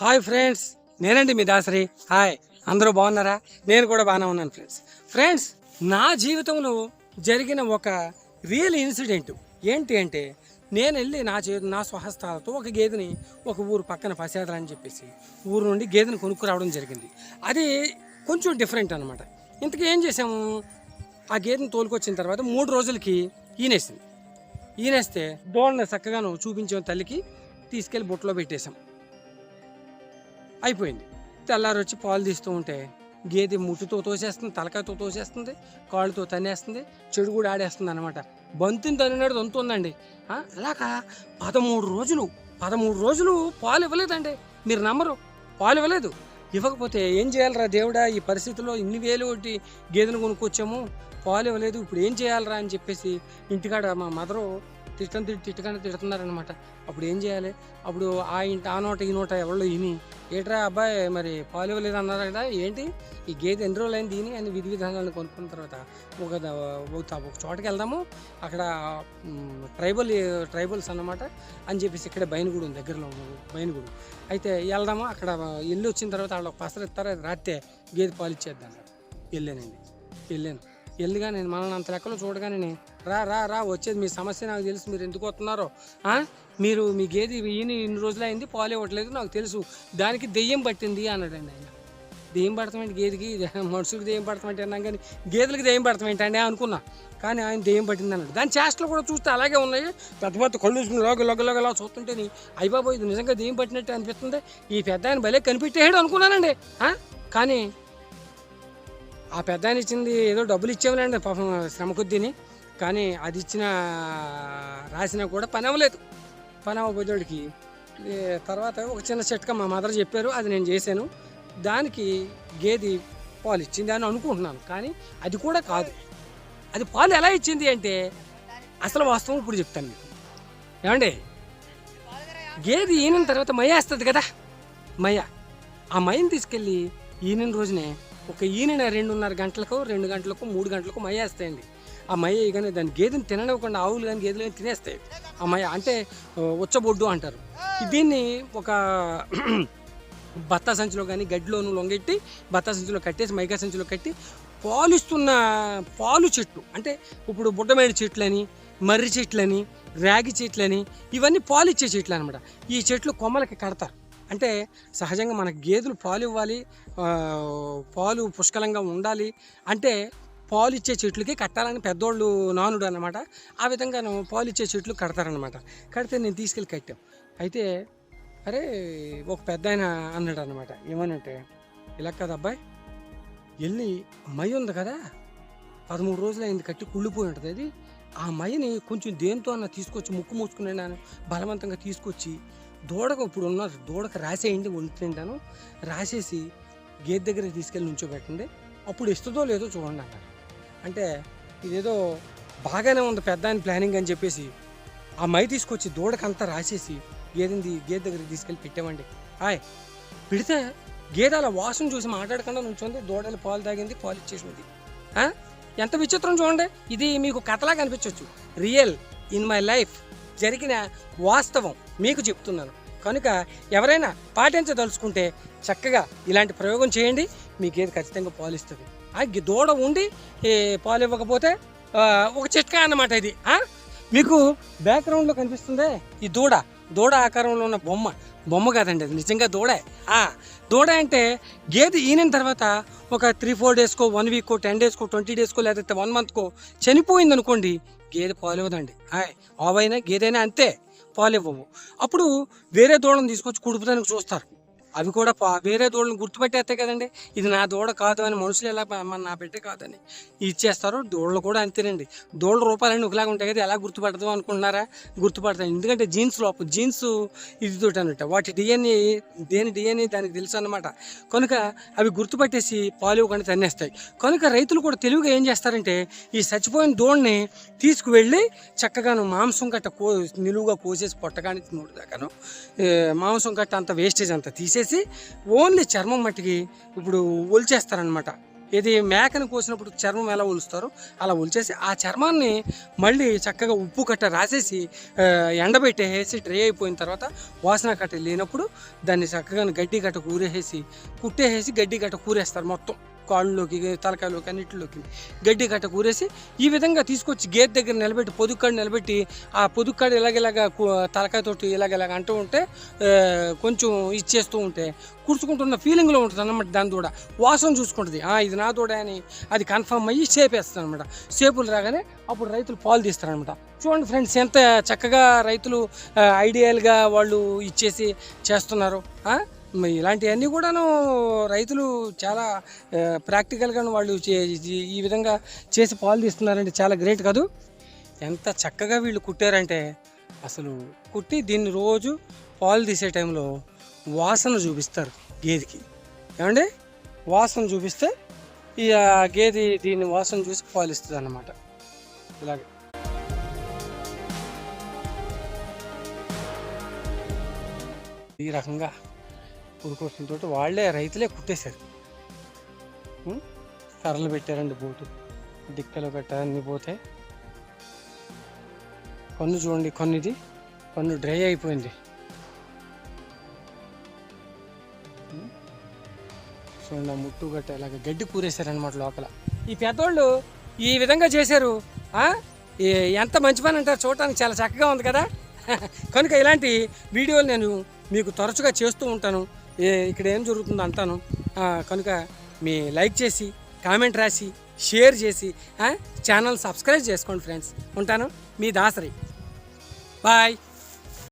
Hi friends నేనండి మీ Dasari. Hi అందరూ బాగున్నారా? నేను కూడా బాగానే ఉన్నాను ఫ్రెండ్స్. ఫ్రెండ్స్ నా జీవితంలో జరిగిన ఒక రియల్ ఇన్సిడెంట్ ఏంటి అంటే నేను వెళ్ళి నా చే నా స్వహస్తాలతో ఒక గేదెని ఒక ఊరు పక్కన పసేదలని చెప్పేసి ఊరు నుండి గేదెని కొనుక్కురావడం జరిగింది. అది కొంచెం డిఫరెంట్ అనమాట ఇంతకీ ఏం చేసాము ఆ గేదెని తోలుకొచ్చిన తర్వాత మూడు రోజులకి ఈనేసింది. ఈనేస్తే దోళ్ళని చక్కగాను చూపించాం తల్లికి తీసుకెళ్ళి బుట్టలో పెట్టేశాం. అయిపోయింది. తెల్లారి వచ్చి పాలు తీస్తూ ఉంటే గేదె ముట్టుతో తోసేస్తుంది తలకాయతో తోసేస్తుంది కాళ్ళతో తనేస్తుంది చెడు కూడా ఆడేస్తుంది అనమాట బంతిని తన్నినాడు దంతుందండి. ఆ, అలాగా పదమూడు రోజులు పదమూడు రోజులు పాలు ఇవ్వలేదండి. మీరు నమ్మరు పాలు ఇవ్వలేదు. ఇవ్వకపోతే ఏం చేయాలరా దేవుడా? ఈ పరిస్థితిలో ఇన్ని వేలు ఒకటి గేదెను కొనుక్కొచ్చాము పాలు ఇవ్వలేదు ఇప్పుడు ఏం చేయాలరా అని చెప్పేసి ఇంటికాడ మా మదరు తిట్టని తిట్టి తిట్టగానే తిడుతున్నారనమాట అప్పుడు ఏం చేయాలి? అప్పుడు ఆ ఇంటి ఆ నోట ఈ నోట ఎవరో ఇని ఏట్రా అబ్బాయి మరి పాలు ఇవ్వలేదు అన్నారు కదా ఏంటి? ఈ గేదె ఎన్ని రోజులు అయింది దీని అని విధి విధానాలను కొనుక్కున్న తర్వాత ఒక ఒక చోటకి వెళ్దాము అక్కడ ట్రైబల్ ట్రైబల్స్ అన్నమాట అని చెప్పేసి ఇక్కడ బయనగూడు ఉంది దగ్గరలో బయనగూడు అయితే వెళ్దాము అక్కడ వెళ్ళి వచ్చిన తర్వాత వాళ్ళు పసరు ఇస్తారు అది గేదె పాలు ఇచ్చేద్దాం వెళ్ళానండి. వెళ్ళాను. వెళ్ళిగా నేను మనల్ని అంత లెక్కలో చూడగానే రా రా రా వచ్చేది మీ సమస్య నాకు తెలుసు మీరు ఎందుకు వస్తున్నారో. మీరు మీ గేదె ఈయన ఇన్ని రోజులు అయింది పాలు ఇవ్వట్లేదు నాకు తెలుసు. దానికి దెయ్యం పట్టింది అన్నాడండి ఆయన. దెయ్యం పడతామంటే గేదెకి మనుషులకి దెయ్యం పడతామంటే అన్నాం కానీ గేదెలకు దెయ్యం పడతామేంటి అండి? అనుకున్నా. కానీ ఆయన దెయ్యం పట్టింది అన్నాడు. దాని చేష్టలు కూడా చూస్తే అలాగే ఉన్నాయి. పెద్ద పెద్ద కళ్ళు చూసుకుని లోగ లోగ లోగలా చూస్తుంటేని అయ్యబాబు ఇది నిజంగా దెయ్యం పట్టినట్టు అనిపిస్తుంది. ఈ పెద్ద ఆయన భలే కనిపెట్టేయడం అనుకున్నానండి. కానీ ఆ పెద్ద ఆయన ఇచ్చింది ఏదో డబ్బులు ఇచ్చేవాళ్ళండి పాపం శ్రమ కొద్దిని కానీ అది ఇచ్చిన రాసినా కూడా పని అవ్వలేదు. పని అవ్వబోదోడికి తర్వాత ఒక చిన్న చిట్కా మా మదర్ చెప్పారు అది నేను చేశాను. దానికి గేది పాలు ఇచ్చింది అని అనుకుంటున్నాను. కానీ అది కూడా కాదు. అది పాలు ఎలా ఇచ్చింది అంటే అసలు వాస్తవం ఇప్పుడు చెప్తాను మీకు. ఏమండి? గేది ఈనిన తర్వాత మయ వేస్తుంది కదా? మయ ఆ మయని తీసుకెళ్ళి ఈనిన రోజునే ఒక ఈనిన రెండున్నర గంటలకు రెండు గంటలకు మూడు గంటలకు మయ వేస్తాయండి. ఆ మయ కానీ దాని గేదెని తిననివ్వకుండా ఆవులు కానీ గేదెలు కానీ తినేస్తాయి. ఆ మయ అంటే ఉచ్చబొడ్డు అంటారు. దీన్ని ఒక బత్తా సంచిలో కానీ గడ్డిలోను లొంగెట్టి బత్తా సంచిలో కట్టేసి మైకా సంచిలో కట్టి పాలిస్తున్న పాలు చెట్లు అంటే ఇప్పుడు బుడ్డమేడి చెట్లని మర్రి చెట్లని రాగి చెట్లని ఇవన్నీ పాలిచ్చే చెట్లు అనమాట ఈ చెట్లు కొమ్మలకి కడతారు. అంటే సహజంగా మన గేదెలు పాలు ఇవ్వాలి పాలు పుష్కలంగా ఉండాలి అంటే పాలు ఇచ్చే చెట్లకి కట్టాలని పెద్దోళ్ళు నానుడు అనమాట ఆ విధంగా పాలు ఇచ్చే చెట్లు కడతారనమాట కడితే నేను తీసుకెళ్ళి కట్టాం. అయితే అరే ఒక పెద్ద ఆయన అన్నాడు అనమాట ఏమనంటే ఇలా కదా అబ్బాయి వెళ్ళి మై ఉంది కదా పదమూడు రోజులు అయింది కట్టి కుళ్ళిపోయి ఉంటుంది. అది ఆ మైని కొంచెం దేంతో అన్న తీసుకొచ్చి ముక్కు మూసుకునే బలవంతంగా తీసుకొచ్చి దూడకు ఇప్పుడు ఉన్నారు దూడకు రాసేయండి వండుతుంటాను. రాసేసి గేట్ దగ్గర తీసుకెళ్ళి నుంచోబెట్టండి. అప్పుడు ఇస్తుందో లేదో చూడండి అన్నారు అంటే ఇదేదో బాగానే ఉంది పెద్ద ఆయన ప్లానింగ్ అని చెప్పేసి ఆ మై తీసుకొచ్చి దూడకంతా రాసేసి గేదెంది గేదె దగ్గరికి తీసుకెళ్ళి పెట్టామండి హాయ్ పెడితే గేదె అలా వాసన చూసి మాట్లాడకుండా నుంచుంది దూడలు పాలు తాగింది పాలు ఇచ్చేసింది. ఎంత విచిత్రం చూడండి. ఇది మీకు కథలా కనిపించవచ్చు రియల్ ఇన్ మై లైఫ్. జరిగిన వాస్తవం మీకు చెప్తున్నాను. కనుక ఎవరైనా పాటించదలుచుకుంటే చక్కగా ఇలాంటి ప్రయోగం చేయండి. మీ గేదె ఖచ్చితంగా పాలు ఇస్తుంది ఆ దూడ ఉండి పాలు ఇవ్వకపోతే ఒక చిట్కా అన్నమాట ఇది. మీకు బ్యాక్గ్రౌండ్లో కనిపిస్తుందే? ఈ దూడ. దూడ ఆకారంలో ఉన్న బొమ్మ. బొమ్మ కాదండి అది. నిజంగా దూడే. ఆ, దూడ అంటే గేదె ఈనిన తర్వాత ఒక త్రీ ఫోర్ డేస్కో వన్ వీక్కో టెన్ డేస్కో ట్వంటీ డేస్కో లేకపోతే వన్ మంత్కో చనిపోయింది అనుకోండి గేదె పాలు ఇవ్వదండి ఆవైనా గేదైనా అంతే పాలు అప్పుడు వేరే దూడను తీసుకొచ్చి కుడుపుదానికి చూస్తారు. అవి కూడా పా వేరే దూడలను గుర్తుపెట్టేస్తాయి కదండి. ఇది నా దూడ కాదు అని మనుషులు ఎలా మన నా పెట్టే కాదని ఇచ్చేస్తారు. దూడలు కూడా అంతేనండి. దూడల రూపాయలన్నీ ఒకలాగా ఉంటాయి కదా ఎలా గుర్తుపడదు అనుకుంటున్నారా? గుర్తుపడతాయి. ఎందుకంటే జీన్స్ లోపల జీన్స్ ఇది తోటి అనమాట వాటి డిఎన్ఏ దేని డిఎన్ఏ దానికి తెలుసు అనమాట కనుక అవి గుర్తుపట్టేసి పాలు ఇవ్వకుండా తన్నేస్తాయి. కనుక రైతులు కూడా తెలివిగా ఏం చేస్తారంటే ఈ చచ్చిపోయిన దూడని తీసుకువెళ్ళి చక్కగాను మాంసం గట్ట కో నిలువుగా కోసేసి పొట్టగాని నోటి దాకాను మాంసం కట్ట అంత వేస్టేజ్ అంత తీసే వచ్చేసి ఓన్లీ చర్మం మట్టికి ఇప్పుడు ఒలిచేస్తారనమాట ఇది మేకను కోసినప్పుడు చర్మం ఎలా ఒలుస్తారో అలా ఒలిచేసి ఆ చర్మాన్ని మళ్ళీ చక్కగా ఉప్పు కట్ట రాసేసి ఎండబెట్టేసి డ్రై అయిపోయిన తర్వాత వాసన కట్ట లేనప్పుడు దాన్ని చక్కగా గడ్డి గట్ట కూరేసి కుట్టేసి గడ్డి గట్ట కూరేస్తారు మొత్తం. కాళ్ళలోకి తలకాయలోకి అన్నిటిలోకి గడ్డి గట్ట కూరేసి ఈ విధంగా తీసుకొచ్చి గేట్ దగ్గర నిలబెట్టి పొదుక్కాడు నిలబెట్టి ఆ పొదుక్కాడు ఇలాగ కు- తలకాయతోటి ఇలాగ అంటూ ఉంటే కొంచెం ఇచ్చేస్తూ ఉంటే కూర్చుకుంటున్న ఫీలింగ్లో ఉంటుంది అన్నమాట దాని దూడ. వాసన చూసుకుంటుంది. ఇది నా దూడ అని అది కన్ఫర్మ్ అయ్యి చేపేస్తుంది అనమాట సేపులు రాగానే అప్పుడు రైతులు పాలు తీస్తారనమాట చూడండి ఫ్రెండ్స్ ఎంత చక్కగా రైతులు ఐడియల్గా వాళ్ళు ఇచ్చేసి చేస్తున్నారు. ఇలాంటివన్నీ కూడాను రైతులు చాలా ప్రాక్టికల్గా వాళ్ళు చే- ఈ- విధంగా చేసి పాలు తీస్తున్నారంటే చాలా గ్రేట్ కాదు. ఎంత చక్కగా వీళ్ళు కుట్టారంటే అసలు కుట్టి దీన్ని రోజు పాలు తీసే టైంలో వాసన చూపిస్తారు గేదెకి. ఏమండి? వాసన చూపిస్తే ఈ గేది గేదె దీన్ని వాసన చూసి పాలు ఇస్తుంది అన్నమాట ఇలాగే. ఈ రకంగా ఉడుకొస్తుంతో వాళ్ళే రైతులే కుట్టేశారు. కర్రలు పెట్టారండి బోటు. డిక్కలు పెట్టారన్నీ పోతే. కన్ను చూడండి కొన్నిది. కన్ను డ్రై అయిపోయింది. చూడండి ఆ ముట్టు గట్ట ఇలాగ గడ్డి కూరేశారనమాట లోపల. ఈ పెద్దోళ్ళు ఈ విధంగా చేశారు. ఈ- ఎంత మంచి పని అంటారు చూడటానికి చాలా చక్కగా ఉంది కదా. కనుక ఇలాంటి వీడియోలు నేను మీకు తరచుగా చేస్తూ ఉంటాను. ఏ- ఇక్కడ ఏం జరుగుతుందో అంటాను. కనుక మీ లైక్ చేసి కామెంట్ రాసి షేర్ చేసి ఛానల్ సబ్స్క్రైబ్ చేసుకోండి ఫ్రెండ్స్. ఉంటాను. మీ దాసరి. బాయ్.